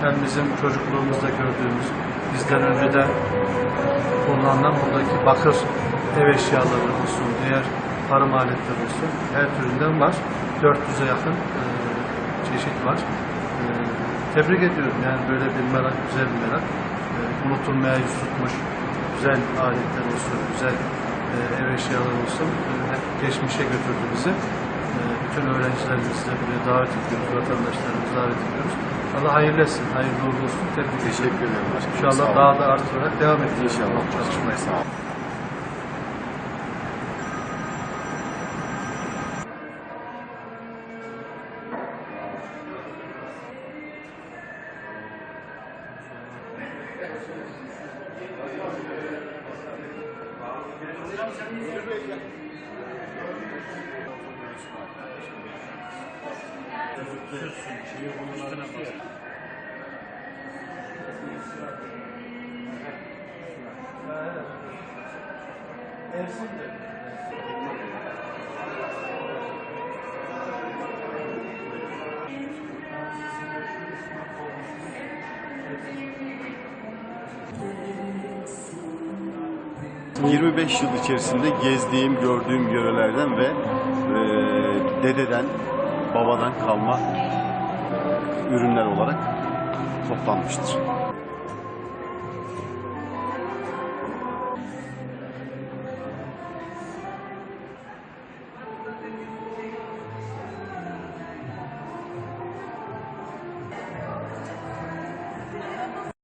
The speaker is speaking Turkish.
hem bizim çocukluğumuzda gördüğümüz, bizden önceden kullanılan buradaki bakır ev eşyaları olsun, diğer tarım aletleri olsun her türünden var. 400'e yakın e, çeşit var. E, tebrik ediyorum yani böyle bir merak, güzel bir merak. E, unutulmaya yüz tutmuş güzel aletler olsun, güzel e, ev eşyaları olsun e, hep geçmişe götürdü bizi. E, bütün öğrencilerimizi buraya davet ediyoruz, vatandaşlarımızı davet ediyoruz. Allah hayırlı etsin, hayırlı uğurlu olsun. Tebrik ediyorum. Teşekkür ederim başkanım. İnşallah Sağ daha olun. da artırarak devam edeceğiz. İnşallah çalışmaya. sağ olun. Evet. 25 yıl içerisinde gezdiğim, gördüğüm yörelerden ve e, dededen, babadan kalma ürünler olarak toplanmıştır.